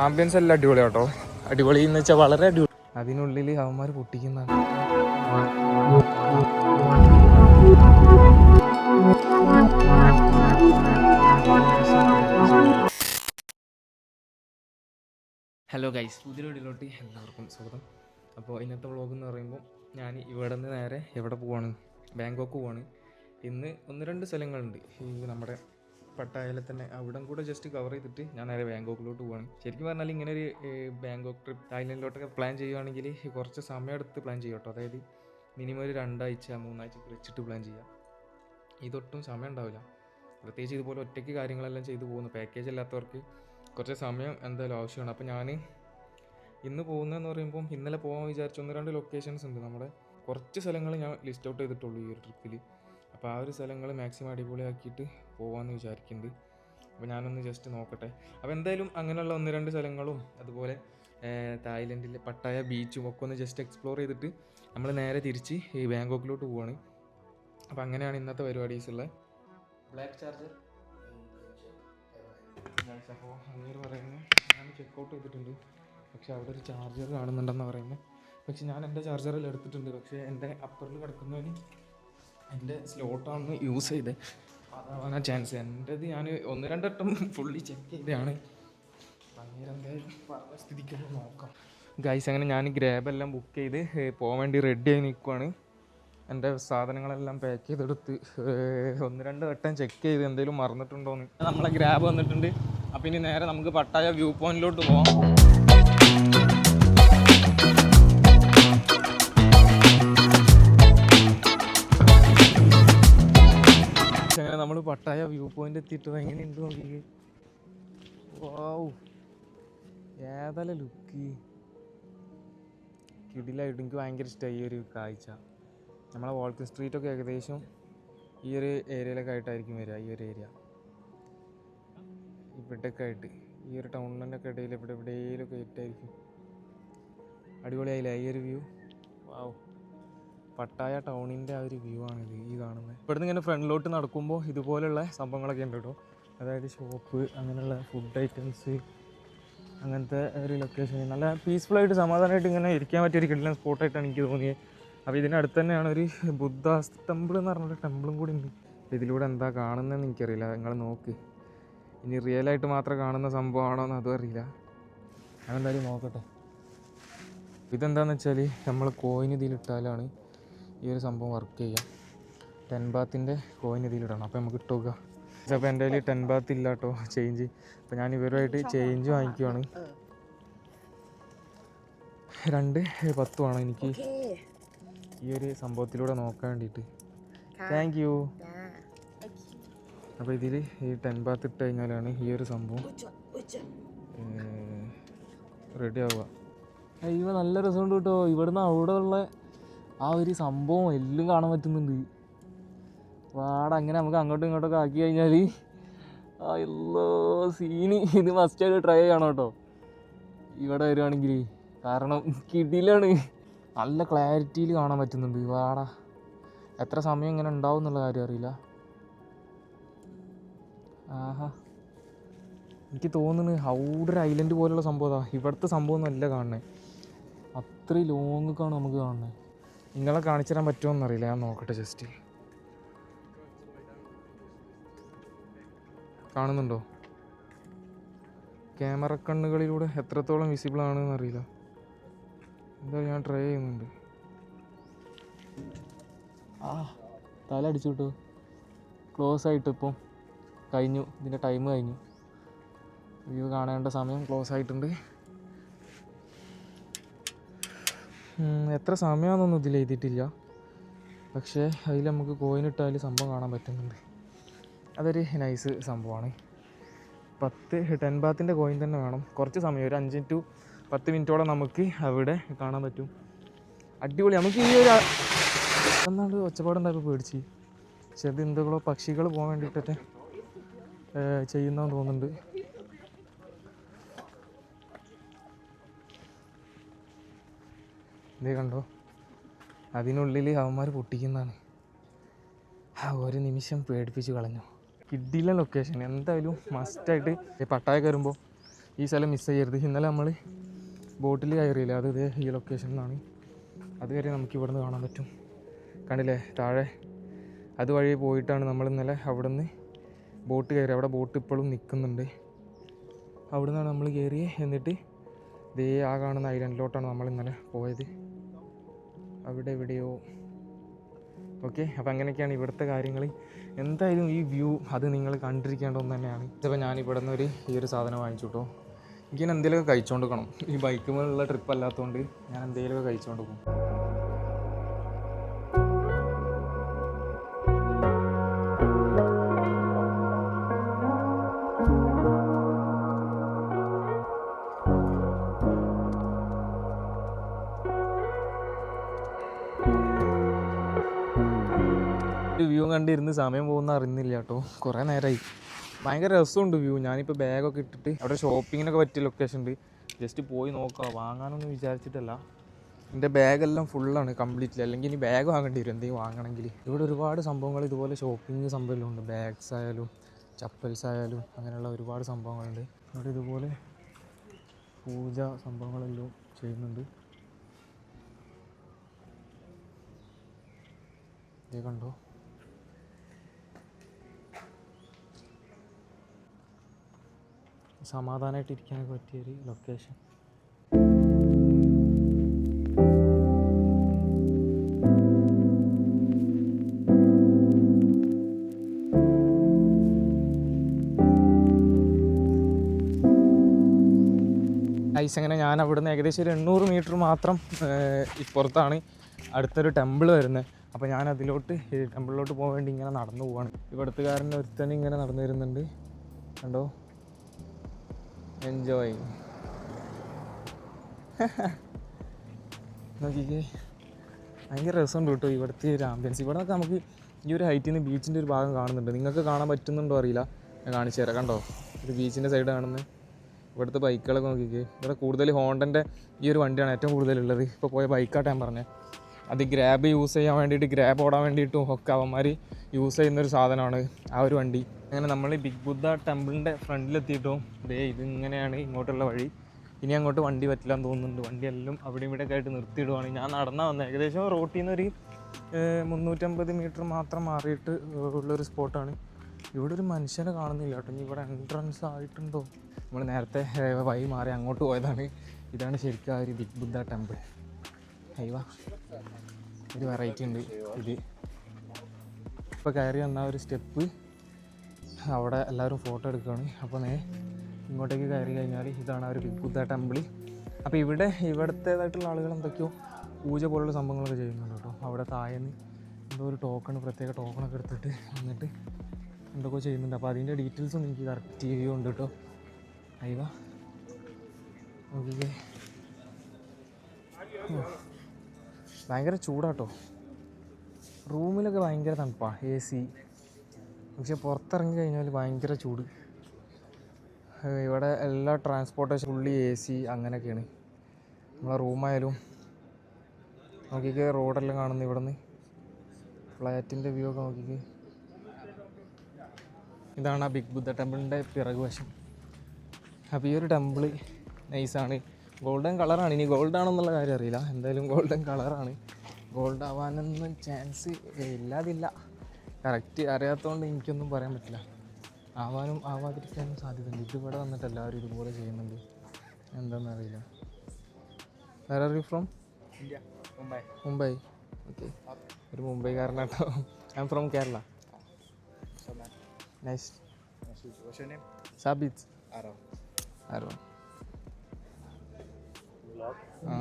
Ambience എല്ലാം അടിപൊളിയാണ് കേട്ടോ. അടിപൊളി എന്ന് വെച്ചാൽ വളരെ അടിപൊളി. അതിനുള്ളിൽ അവന്മാർ പൊട്ടിക്കുന്നതാണ്. ഹലോ ഗൈസ് പുതിയ വീഡിയോയിലോട്ട് എല്ലാവർക്കും സ്വാഗതം. അപ്പോൾ ഇന്നത്തെ വ്ളോഗ് എന്ന് പറയുമ്പോൾ ഞാൻ ഇവിടെ നിന്ന് നേരെ എവിടെ പോവാണ്? ബാങ്കോക്ക് പോവാണ്. ഇന്ന് ഒന്ന് രണ്ട് സ്ഥലങ്ങളുണ്ട്. ഈ നമ്മുടെ പട്ടായയിലെ തന്നെ അവിടം കൂടെ ജസ്റ്റ് കവർ ചെയ്തിട്ട് ഞാൻ നേരെ ബാങ്കോക്കിലോട്ട് പോവാണ്. ശരിക്കും പറഞ്ഞാൽ ഇങ്ങനെ ഒരു ബാങ്കോക്ക് ട്രിപ്പ് തായ്ലൻഡിലോട്ടൊക്കെ പ്ലാൻ ചെയ്യുവാണെങ്കിൽ കുറച്ച് സമയം എടുത്ത് പ്ലാൻ ചെയ്യും കേട്ടോ. അതായത് മിനിമം ഒരു രണ്ടാഴ്ച മൂന്നാഴ്ച വെച്ചിട്ട് പ്ലാൻ ചെയ്യാം. ഇതൊട്ടും സമയം ഉണ്ടാവില്ല. പ്രത്യേകിച്ച് ഇതുപോലെ ഒറ്റയ്ക്ക് കാര്യങ്ങളെല്ലാം ചെയ്തു പോകുന്നു. പാക്കേജ് അല്ലാത്തവർക്ക് കുറച്ച് സമയം എന്തായാലും ആവശ്യമാണ്. അപ്പോൾ ഞാൻ ഇന്ന് പോകുന്നതെന്ന് പറയുമ്പോൾ ഇന്നലെ പോകാൻ വിചാരിച്ച ഒന്ന് രണ്ട് ലൊക്കേഷൻസ് ഉണ്ട് നമ്മുടെ. കുറച്ച് സ്ഥലങ്ങൾ ഞാൻ ലിസ്റ്റ് ഔട്ട് ചെയ്തിട്ടുള്ളൂ ഈ ഒരു ട്രിപ്പിൽ അപ്പോൾ ആ ഒരു സ്ഥലങ്ങൾ മാക്സിമം അടിപൊളിയാക്കിയിട്ട് പോകാമെന്ന് വിചാരിക്കുന്നുണ്ട് അപ്പോൾ ഞാനൊന്ന് ജസ്റ്റ് നോക്കട്ടെ. അപ്പോൾ എന്തായാലും അങ്ങനെയുള്ള ഒന്ന് രണ്ട് സ്ഥലങ്ങളും അതുപോലെ തായ്ലൻഡിലെ പട്ടായ ബീച്ചും ഒക്കെ ഒന്ന് ജസ്റ്റ് എക്സ്പ്ലോർ ചെയ്തിട്ട് നമ്മൾ നേരെ തിരിച്ച് ഈ ബാങ്കോക്കിലോട്ട് പോവാണ്. അപ്പോൾ അങ്ങനെയാണ് ഇന്നത്തെ പരിപാടീസ് ഉള്ളത് ബ്ലാക്ക് ചാർജർ അപ്പോൾ അങ്ങേര് പറയുന്നത് ഞാൻ ചെക്ക് ഔട്ട് ചെയ്തിട്ടുണ്ട്. പക്ഷെ അവിടെ ഒരു ചാർജർ കാണുന്നുണ്ടെന്ന് പറയുന്നത് പക്ഷെ ഞാൻ എന്റെ ചാർജറിൽ എടുത്തിട്ടുണ്ട്. പക്ഷേ എന്റെ അപ്പറിൽ കിടക്കുന്നതിന് എന്റെ സ്ലോട്ടാണ് യൂസ് ചെയ്തത് അതാവാനാ ചാൻസ് എന്റെത് ഞാൻ ഒന്ന് രണ്ടട്ടം ഫുള്ളി ചെക്ക് ചെയ്തതാണ്. സ്ഥിതിക്ക് നോക്കാം. ഗൈസ് അങ്ങനെ ഞാൻ ഗ്രാബ് എല്ലാം ബുക്ക് ചെയ്ത് പോകാൻ വേണ്ടി റെഡി ആയി നിൽക്കുവാണ് എന്റെ സാധനങ്ങളെല്ലാം പാക്ക് ചെയ്തെടുത്ത് ഒന്ന് രണ്ട് വട്ടം ചെക്ക് ചെയ്ത് എന്തെങ്കിലും മറന്നിട്ടുണ്ടോന്ന്. നമ്മളെ ഗ്രാബ് വന്നിട്ടുണ്ട്. അപ്പം ഇനി നേരെ നമുക്ക് പട്ടായ വ്യൂ പോയിന്റിലോട്ട് പോവാം. പട്ടായ വ്യൂ പോയിന്റ് എത്തിയിട്ട് എങ്ങനെയുണ്ട് നോക്കി. വാവ് ഏതല്ല ലുക്ക് കിടിലായിട്ട് എനിക്ക് ഭയങ്കര ഇഷ്ടമായി ഈ ഒരു കാഴ്ച. നമ്മളെ വാൾക്ക് സ്ട്രീറ്റ് ഒക്കെ ഏകദേശം ഈ ഒരു ഏരിയയിലൊക്കെ ആയിട്ടായിരിക്കും വരിക ഈ ഒരു ഏരിയ ഇവിടെയൊക്കെ ആയിട്ട് ഈ ഒരു ടൗണിന്റെ ഇടയിൽ ഇവിടെ എവിടെയെങ്കിലുമൊക്കെ ആയിട്ടായിരിക്കും. അടിപൊളിയായില്ലേ ഈ ഒരു വ്യൂ വാവ് പട്ടായ ടൗണിന്റെ ആ ഒരു വ്യൂ ആണിത് ഈ കാണുന്നത് ഇവിടുന്ന് ഇങ്ങനെ ഫ്രണ്ടിലോട്ട് നടക്കുമ്പോൾ ഇതുപോലെയുള്ള സംഭവങ്ങളൊക്കെ ഉണ്ട് കേട്ടോ. അതായത് ഷോപ്പ് അങ്ങനെയുള്ള ഫുഡ് ഐറ്റംസ് അങ്ങനത്തെ ഒരു ലൊക്കേഷൻ നല്ല പീസ്ഫുൾ ആയിട്ട് സമാധാനമായിട്ട് ഇങ്ങനെ ഇരിക്കാൻ പറ്റിയ ഒരു കിടലൻ സ്പോട്ടായിട്ടാണ് എനിക്ക് തോന്നിയത് അപ്പോൾ ഇതിനടുത്ത് തന്നെയാണ് ഒരു ബുദ്ധ ടെമ്പിൾ എന്ന് പറഞ്ഞൊരു ടെമ്പിളും കൂടി ഉണ്ട്. ഇതിലൂടെ എന്താ കാണുന്നതെന്ന് എനിക്കറിയില്ല. നിങ്ങൾ നോക്ക്. ഇനി റിയൽ ആയിട്ട് മാത്രം കാണുന്ന സംഭവമാണോ എന്ന് അതും അറിയില്ല. അതെന്തായാലും നോക്കട്ടെ. ഇതെന്താണെന്ന് വെച്ചാൽ നമ്മൾ കോയിൻ ഇതിലിട്ടാലാണ് ഈ ഒരു സംഭവം വർക്ക് ചെയ്യാം. ടെൻ ബാത്തിന്റെ കോയിൻ ഇതിലിടണം. അപ്പോൾ നമുക്ക് ഇട്ടുക അപ്പോൾ എന്റെ കയ്യിൽ ടെൻ ബാത്ത് ഇല്ല കേട്ടോ ചേഞ്ച് അപ്പോൾ ഞാൻ ഇവരുമായിട്ട് ചേഞ്ച് വാങ്ങിക്കുവാണ്. രണ്ട് പത്തുമാണ് എനിക്ക്. ഈ ഒരു സംഭവത്തിലൂടെ നോക്കാൻ വേണ്ടിയിട്ട്. താങ്ക് യു അപ്പോൾ ഇതിൽ ഈ ടെൻ ബാത്ത് ഇട്ട് കഴിഞ്ഞാലാണ് ഈ ഒരു സംഭവം റെഡി ആവുക. അയ്യോ നല്ല രസമുണ്ട് കേട്ടോ. ഇവിടുന്ന് അവിടെ ഉള്ള ആ ഒരു സംഭവം എല്ലാം കാണാൻ പറ്റുന്നുണ്ട്. വാട അങ്ങനെ നമുക്ക് അങ്ങോട്ടും ഇങ്ങോട്ടൊക്കെ ആക്കി കഴിഞ്ഞാൽ എല്ലോ സീന് ഇത് മസ്റ്റായിട്ട് ട്രൈ ചെയ്യണം കേട്ടോ. ഇവിടെ വരുവാണെങ്കിൽ കാരണം കിടിലാണ്. നല്ല ക്ലാരിറ്റിയിൽ കാണാൻ പറ്റുന്നുണ്ട്. വാടാ. എത്ര സമയം ഇങ്ങനെ ഉണ്ടാവും എന്നുള്ള കാര്യം അറിയില്ല. ആഹാ. എനിക്ക് തോന്നുന്നു ഔഡർ ഐലൻഡ് പോലുള്ള സംഭവമാണ് ഇവിടുത്തെ സംഭവം ഒന്നും കാണുന്നത് അത്രയും ലോങ്ങൊക്കെയാണ് നമുക്ക് കാണുന്നത് നിങ്ങളെ കാണിച്ചു തരാൻ പറ്റുമോന്നറിയില്ല. ഞാൻ നോക്കട്ടെ ജസ്റ്റ് കാണുന്നുണ്ടോ? ക്യാമറ കണ്ണുകളിലൂടെ എത്രത്തോളം വിസിബിൾ ആണെന്ന് അറിയില്ല എന്താ ഞാൻ ട്രൈ ചെയ്യുന്നുണ്ട്. ആ തല അടിച്ചു കിട്ടു ക്ലോസ് ആയിട്ട് ഇപ്പം കഴിഞ്ഞു. ഇതിന്റെ ടൈം കഴിഞ്ഞു. വ്യൂ കാണേണ്ട സമയം ക്ലോസ് ആയിട്ടുണ്ട്. എത്ര സമയമാണെന്നൊന്നും ഇതിൽ എഴുതിയിട്ടില്ല. പക്ഷേ അതിൽ നമുക്ക് കോയിൻ ഇട്ടാൽ സംഭവം കാണാൻ പറ്റുന്നുണ്ട്. അതൊരു നൈസ് സംഭവമാണ്. പത്ത് ടെൻ ബാത്തിന്റെ കോയിൻ തന്നെ വേണം. കുറച്ച് സമയം ഒരു അഞ്ച് ടു പത്ത് മിനിറ്റോളം നമുക്ക് അവിടെ കാണാൻ പറ്റും. അടിപൊളി. നമുക്ക് ഈ ഒരു എന്നാണ്ട് ഒച്ചപ്പാടുണ്ടായപ്പോൾ പേടിച്ച്. ചെറുത് എന്തെങ്കിലോ പക്ഷികൾ പോകാൻ വേണ്ടിയിട്ടൊക്കെ ചെയ്യുന്നതെന്ന് തോന്നുന്നുണ്ട്. ഇതേ കണ്ടോ? അതിനുള്ളിൽ അവന്മാർ പൊട്ടിക്കുന്നതാണ്. ആ ഒരു നിമിഷം പേടിപ്പിച്ച് കളഞ്ഞു. കിഡിലെ ലൊക്കേഷൻ എന്തായാലും മസ്റ്റായിട്ട് പട്ടായ കയറുമ്പോൾ ഈ സ്ഥലം മിസ് ചെയ്യരുത്. ഇന്നലെ നമ്മൾ ബോട്ടിൽ കയറിയില്ല? അത് ഇതേ ഈ ലൊക്കേഷനിലാണ് അത് വരെ നമുക്ക് ഇവിടുന്ന് കാണാൻ പറ്റും. കണ്ടില്ലേ? താഴെ അതുവഴി പോയിട്ടാണ് നമ്മൾ ഇന്നലെ അവിടെ നിന്ന് ബോട്ട് കയറി അവിടെ ബോട്ട് ഇപ്പോഴും നിൽക്കുന്നുണ്ട് അവിടെ നിന്നാണ് നമ്മൾ കയറി എന്നിട്ട് ദേ ആ കാണുന്ന ഐലൻഡിലോട്ടാണ് നമ്മൾ ഇന്നലെ പോയത്. അവിടെ എവിടെയോ ഓക്കെ അപ്പോൾ അങ്ങനെയൊക്കെയാണ് ഇവിടുത്തെ കാര്യങ്ങൾ എന്തായാലും ഈ വ്യൂ അത് നിങ്ങൾ കണ്ടിരിക്കേണ്ട ഒന്ന് തന്നെയാണ്. ഇതിപ്പോൾ ഞാൻ ഇവിടെ നിന്ന് ഒരു ഈ ഒരു സാധനം വാങ്ങിച്ചു കേട്ടോ എനിക്കിങ്ങനെ എന്തെങ്കിലുമൊക്കെ കഴിച്ചുകൊണ്ട് ഈ ബൈക്കുമുള്ള ട്രിപ്പ് അല്ലാത്തതുകൊണ്ട് ഞാൻ എന്തെങ്കിലുമൊക്കെ കഴിച്ചുകൊണ്ട് പോകും. ഒരു വ്യൂ കണ്ടിരുന്ന് സമയം പോകുന്ന അറിയുന്നില്ല കേട്ടോ. കുറേ നേരമായി ഭയങ്കര രസമുണ്ട് വ്യൂ ഞാനിപ്പോൾ ബാഗൊക്കെ ഇട്ടിട്ട് അവിടെ ഷോപ്പിങ്ങിനൊക്കെ പറ്റിയ ലൊക്കേഷൻ ഉണ്ട്. ജസ്റ്റ് പോയി നോക്കുക വാങ്ങാനൊന്നും വിചാരിച്ചിട്ടല്ല. എന്റെ ബാഗെല്ലാം ഫുള്ളാണ് കംപ്ലീറ്റ്ലി അല്ലെങ്കിൽ ഇനി ബാഗ് വാങ്ങേണ്ടി വരും. എന്തെങ്കിലും വാങ്ങണമെങ്കിൽ. ഇവിടെ ഒരുപാട് സംഭവങ്ങൾ ഇതുപോലെ ഷോപ്പിംഗ് ഉണ്ട്. ബാഗ്സ് ആയാലും ചപ്പൽസ് ആയാലും അങ്ങനെയുള്ള ഒരുപാട് സംഭവങ്ങളുണ്ട്. ഇവിടെ ഇതുപോലെ പൂജ സംഭവങ്ങളെല്ലാം ചെയ്യുന്നുണ്ട്. ഇത് കണ്ടോ? സമാധാനമായിട്ട് ഇരിക്കാനൊക്കെ പറ്റിയൊരു ലൊക്കേഷൻ ഐസ് അങ്ങനെ ഞാൻ അവിടുന്ന് ഏകദേശം ഒരു എണ്ണൂറ് മീറ്റർ മാത്രം ഇപ്പുറത്താണ് അടുത്തൊരു ടെമ്പിൾ വരുന്നത്. അപ്പോൾ ഞാൻ അതിലോട്ട് ടെമ്പിളിലോട്ട് പോകാൻ വേണ്ടി ഇങ്ങനെ നടന്നു പോവാണ്. ഇവിടുത്തുകാരന്റെ ഒരുത്തനെ ഇങ്ങനെ നടന്നു വരുന്നുണ്ട്. കണ്ടോ? എൻജോയ് നോക്കിക്കേ. ഭയങ്കര രസമുണ്ട് കേട്ടോ ഇവിടുത്തെ ഒരു ആംബിയൻസ് ഇവിടെ നിന്നൊക്കെ നമുക്ക് ഈ ഒരു ഹൈറ്റിൽ നിന്ന് ബീച്ചിന്റെ ഒരു ഭാഗം കാണുന്നുണ്ട്. നിങ്ങൾക്ക് കാണാൻ പറ്റുന്നുണ്ടോ അറിയില്ല. ഞാൻ കാണിച്ചു തരാം. കണ്ടോ? ഒരു ബീച്ചിന്റെ സൈഡ് കാണുന്നത് ഇവിടുത്തെ ബൈക്കുകളൊക്കെ നോക്കിക്കേ. ഇവിടെ കൂടുതൽ ഹോണ്ടന്റെ ഈ ഒരു വണ്ടിയാണ് ഏറ്റവും കൂടുതലുള്ളത്. ഇപ്പോൾ പോയ ബൈക്കാട്ട് ഞാൻ പറഞ്ഞത് അത് ഗ്രാബ് യൂസ് ചെയ്യാൻ വേണ്ടിയിട്ട് ഗ്രാബ് ഓടാൻ വേണ്ടിയിട്ടും ഒക്കെ അവന്മാർ യൂസ് ചെയ്യുന്നൊരു സാധനമാണ് ആ ഒരു വണ്ടി. അങ്ങനെ നമ്മൾ ബിഗ് ബുദ്ധ ടെമ്പിളിന്റെ ഫ്രണ്ടിലെത്തിയിട്ടും ദേ ഇതിങ്ങനെയാണ് ഇങ്ങോട്ടുള്ള വഴി. ഇനി അങ്ങോട്ട് വണ്ടി പറ്റില്ല എന്ന് തോന്നുന്നുണ്ട്. വണ്ടിയെല്ലാം അവിടെ ഇവിടെ ഒക്കെ ആയിട്ട് നിർത്തിയിടുവാണ്. ഞാൻ നടന്നാ വന്നത് ഏകദേശം റോട്ടിൽ നിന്ന് ഒരു ഏഹ്, മുന്നൂറ്റമ്പത് മീറ്റർ മാത്രം മാറിയിട്ട് ഉള്ളൊരു സ്പോട്ടാണ് ഇവിടെ ഒരു മനുഷ്യനെ കാണുന്നില്ല കേട്ടോ. ഇനി ഇവിടെ എൻട്രൻസ് ആയിട്ടുണ്ടോ? നമ്മൾ നേരത്തെ വഴി മാറി അങ്ങോട്ട് പോയതാണ്. ഇതാണ് ശരിക്കും ആ ഒരു ബിഗ് ബുദ്ധ ടെമ്പിൾ. അയ്യവ ഒരു വെറൈറ്റി ഉണ്ട് ഇത്. ഇപ്പോൾ കയറി വന്ന ഒരു സ്റ്റെപ്പ്. അവിടെ എല്ലാവരും ഫോട്ടോ എടുക്കുകയാണ്. അപ്പോൾ നേ ഇങ്ങോട്ടേക്ക് കയറി കഴിഞ്ഞാൽ ഇതാണ് ആ ഒരു ബുദ്ധ ടെമ്പിൾ അപ്പോൾ ഇവിടെ ഇവിടത്തേതായിട്ടുള്ള ആളുകൾ എന്തൊക്കെയോ പൂജ പോലുള്ള സംഭവങ്ങളൊക്കെ ചെയ്യുന്നുണ്ട് കേട്ടോ. അവിടെ താഴേന്ന് എന്തോ ഒരു ടോക്കൺ പ്രത്യേക ടോക്കണൊക്കെ എടുത്തിട്ട് വന്നിട്ട് എന്തൊക്കെ ചെയ്യുന്നുണ്ട്. അപ്പോൾ അതിന്റെ ഡീറ്റെയിൽസ് ഒന്നും എനിക്ക് കറക്റ്റ് ടി വി ഉണ്ട് കേട്ടോ. അയ്യവ ഓക്കെ ഭയങ്കര ചൂടാട്ടോ. റൂമിലൊക്കെ ഭയങ്കര തണുപ്പാണ് എ സി പക്ഷെ പുറത്തിറങ്ങി കഴിഞ്ഞാൽ ഭയങ്കര ചൂട്. ഇവിടെ എല്ലാ ട്രാൻസ്പോർട്ടേഷൻ ഫുള്ളി എ സി അങ്ങനെയൊക്കെയാണ്. നമ്മളെ റൂമായാലും നോക്കിക്ക് റോഡെല്ലാം കാണുന്നു ഇവിടെ നിന്ന് ഫ്ലാറ്റിന്റെ വ്യൂ ഒക്കെ നോക്കിക്ക്. ഇതാണ് ആ ബിഗ് ബുദ്ധ ടെമ്പിളിന്റെ പിറകുവശം. അപ്പോൾ ഈ ഒരു ടെമ്പിൾ നൈസാണ് ഗോൾഡൻ കളറാണ് ഇനി ഗോൾഡ് ആണെന്നുള്ള കാര്യം അറിയില്ല. എന്തായാലും ഗോൾഡൻ കളറാണ് ഗോൾഡ് ആവാനൊന്നും ചാൻസ് ഇല്ലാതില്ല. കറക്റ്റ് അറിയാത്തതുകൊണ്ട് എനിക്കൊന്നും പറയാൻ പറ്റില്ല. ആവാനും ആവാതിരിക്കാനും സാധ്യതയുണ്ട്. ഇതിവിടെ വന്നിട്ട് എല്ലാവരും ഇതുപോലെ ചെയ്യുന്നുണ്ട്. എന്താണെന്നറിയില്ല വേറെ are you from India, Mumbai. Mumbai. Okay ഒരു മുംബൈക്കാരനാട്ടോ I am from Kerala nice Arav. ആരോ Vlog. ആ.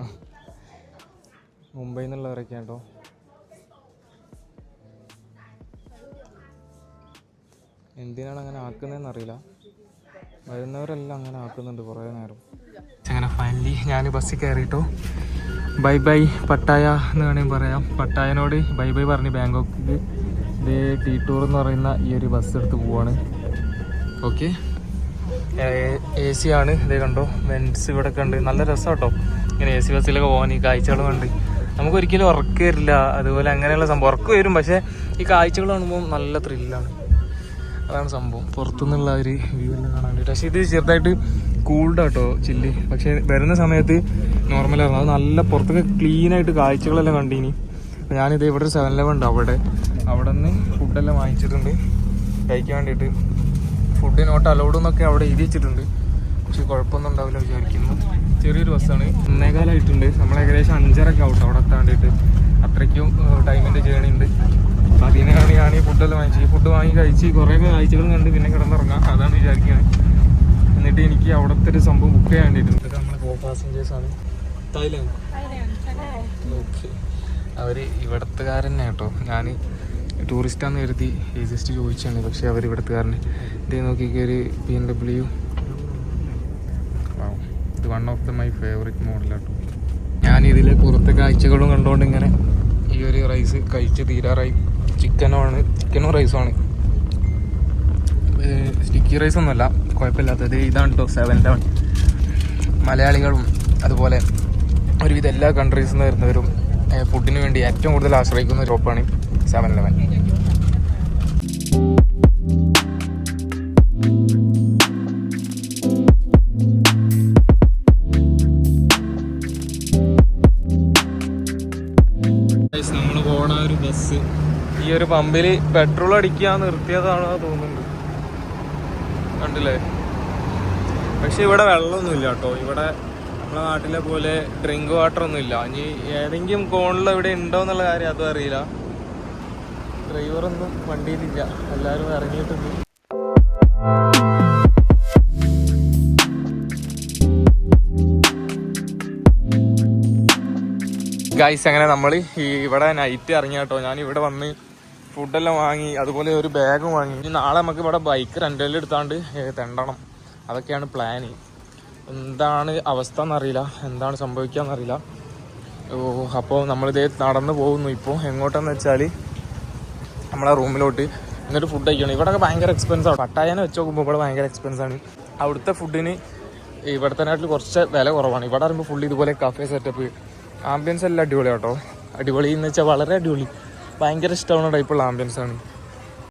മുംബൈയിൽ നിന്നുള്ളവരൊക്കെ കേട്ടോ എന്തിനാണ് അങ്ങനെ ആക്കുന്നതെന്ന് അറിയില്ല. വരുന്നവരെല്ലാം അങ്ങനെ ആക്കുന്നുണ്ട് കുറേ നേരം. അങ്ങനെ ഫൈനലി ഞാൻ ബസ്സിൽ കയറിയിട്ടോ ബൈ ബൈ പട്ടായ എന്ന് വേണമെങ്കിൽ പറയാം. പട്ടായനോട് ബൈ ബൈ പറഞ്ഞ് ബാങ്കോക്കിൽ ഇത് ടീ ടൂർ എന്ന് പറയുന്ന ഈ ഒരു ബസ് എടുത്ത് പോവാണ്. ഓക്കെ എ സി ആണ്. ഇതേ കണ്ടോ വെൻസ് ഇവിടെ ഒക്കെ ഉണ്ട്. നല്ല രസം കേട്ടോ ഇങ്ങനെ എ സി ബസ്സിലൊക്കെ പോകാൻ ഈ കാഴ്ചകൾ കണ്ട്. നമുക്ക് ഒരിക്കലും ഉറക്കം വരില്ല. അതുപോലെ അങ്ങനെയുള്ള സംഭവം. ഉറക്കം വരും പക്ഷേ ഈ കാഴ്ചകൾ കാണുമ്പോൾ നല്ല ത്രില്ലാണ് അതാണ് സംഭവം. പുറത്തുനിന്നുള്ള ഒരു വ്യൂ എല്ലാം കാണാൻ വേണ്ടി പക്ഷേ ഇത് ചെറുതായിട്ട് കൂൾഡ് ആട്ടോ ചില്ലി പക്ഷെ വരുന്ന സമയത്ത് നോർമലായിരുന്നു അത് നല്ല പുറത്തൊക്കെ ക്ലീനായിട്ട് കാഴ്ചകളെല്ലാം കണ്ടീനി. അപ്പോൾ ഞാനിത് ഇവിടെ ഒരു സെവൻ ലെവൻ ഉണ്ട്. അവിടെ അവിടെ നിന്ന് ഫുഡെല്ലാം വാങ്ങിച്ചിട്ടുണ്ട്. കഴിക്കാൻ വേണ്ടിയിട്ട്. ഫുഡ് നോട്ട് അലൗഡ് എന്നൊക്കെ അവിടെ എഴുതി വെച്ചിട്ടുണ്ട്. പക്ഷെ കുഴപ്പമൊന്നും ഉണ്ടാവില്ല വിചാരിക്കുന്നു. ചെറിയൊരു ബസ്സാണ്. ഒന്നേകാലായിട്ടുണ്ട് നമ്മൾ ഏകദേശം അഞ്ചരക്ക് ആവട്ടെ അവിടെ എത്താൻ വേണ്ടിയിട്ട് അത്രയ്ക്കും ടൈമിന്റെ ജേണി ഉണ്ട്. അപ്പം അതിനാണ് ഞാൻ ഈ ഫുഡെല്ലാം വാങ്ങിച്ചത് ഈ ഫുഡ് വാങ്ങി കഴിച്ച് കുറേ കാഴ്ചകളും കണ്ട് പിന്നെ കിടന്നിറങ്ങാം. അതാണ് വിചാരിക്കുന്നത് എന്നിട്ട് എനിക്ക് അവിടുത്തെ ഒരു സംഭവം ബുക്ക് ചെയ്യാൻ വേണ്ടിയിട്ടുണ്ട്. നമ്മൾ ഗോ പാസഞ്ചേഴ്സാണ് തായ്ലാൻഡ് ഓക്കെ അവർ ഇവിടത്തുകാരനെ കേട്ടോ. ഞാൻ ടൂറിസ്റ്റാന്ന് കരുതി ഏജസ്റ്റ് ചോദിച്ചാണ്. പക്ഷേ അവർ ഇവിടത്തുകാരനെ ഇത് നോക്കി ഒരു ബി എം ഡബ്ല്യു ഇത് one of the my favourite മോഡലാട്ടോ ഞാൻ ഇതിൽ പുറത്തെ കാഴ്ചകളും കണ്ടുകൊണ്ട് ഇങ്ങനെ ഈ ഒരു റൈസ് കഴിച്ച് തീരാറായി. ചിക്കനുമാണ് ചിക്കനും റൈസുമാണ് സ്റ്റിക്കി റൈസ് ഒന്നുമല്ല. കുഴപ്പമില്ലാത്തത്. ഇതാണ് കേട്ടോ സെവൻ ലെവൻ മലയാളികളും അതുപോലെ ഒരുവിധ എല്ലാ കൺട്രീസിൽ നിന്ന് വരുന്നവരും ഫുഡിന് വേണ്ടി ഏറ്റവും കൂടുതൽ ആശ്രയിക്കുന്ന ഷോപ്പാണ് സെവൻ ഇലവൻ നമ്മൾ പോണ ഒരു ബസ് ഈ ഒരു പമ്പിൽ പെട്രോൾ അടിക്കാൻ നിർത്തിയതാണോ തോന്നുന്നുണ്ട്. കണ്ടില്ലേ? പക്ഷെ ഇവിടെ വെള്ളമൊന്നുമില്ല കേട്ടോ. ഇവിടെ നമ്മളെ നാട്ടിലെ പോലെ ഡ്രിങ്ക് വാട്ടർ ഒന്നും ഇല്ല. ഇനി ഏതെങ്കിലും കോണിൽ ഇവിടെ ഉണ്ടോ എന്നുള്ള കാര്യം അതും അറിയില്ല. ഡ്രൈവറൊന്നും വണ്ടിയിലില്ല. എല്ലാവരും ഇറങ്ങിയിട്ടുണ്ട്. ഗൈസ് അങ്ങനെ നമ്മൾ ഈ ഇവിടെ നൈറ്റ് ഇറങ്ങി കേട്ടോ ഞാൻ ഇവിടെ വന്ന് ഫുഡെല്ലാം വാങ്ങി അതുപോലെ ഒരു ബാഗും വാങ്ങി. നാളെ നമുക്ക് ഇവിടെ ബൈക്ക് റെന്റലിൽ എടുത്താണ്ട് തെണ്ടണം. അതൊക്കെയാണ് പ്ലാന് എന്താണ് അവസ്ഥ എന്നറിയില്ല എന്താണ് സംഭവിക്കുക എന്നറിയില്ല അപ്പോൾ നമ്മളിതേ നടന്നു പോകുന്നു. ഇപ്പോൾ എങ്ങോട്ടെന്ന് വെച്ചാൽ നമ്മളെ റൂമിലോട്ട് എന്നിട്ട് ഫുഡ് കഴിക്കണം. ഇവിടെ ഭയങ്കര എക്സ്പെൻസ് ആണ്. പട്ടായനെ വെച്ച് നോക്കുമ്പോൾ ഇവിടെ ഭയങ്കര എക്സ്പെൻസ് ആണ്. അവിടുത്തെ ഫുഡിന് ഇവിടുത്തെ നാട്ടിൽ കുറച്ച് വില കുറവാണ്. ഇവിടെ പറയുമ്പോൾ ഫുള്ള് ഇതുപോലെ കഫേ സെറ്റപ്പ് ആംബിയൻസ് എല്ലാം അടിപൊളിയാണ് കേട്ടോ അടിപൊളി എന്ന് വെച്ചാൽ വളരെ അടിപൊളി. ഭയങ്കര ഇഷ്ടമാണ് ടൈപ്പുള്ള ആംബിയൻസ് ആണ്.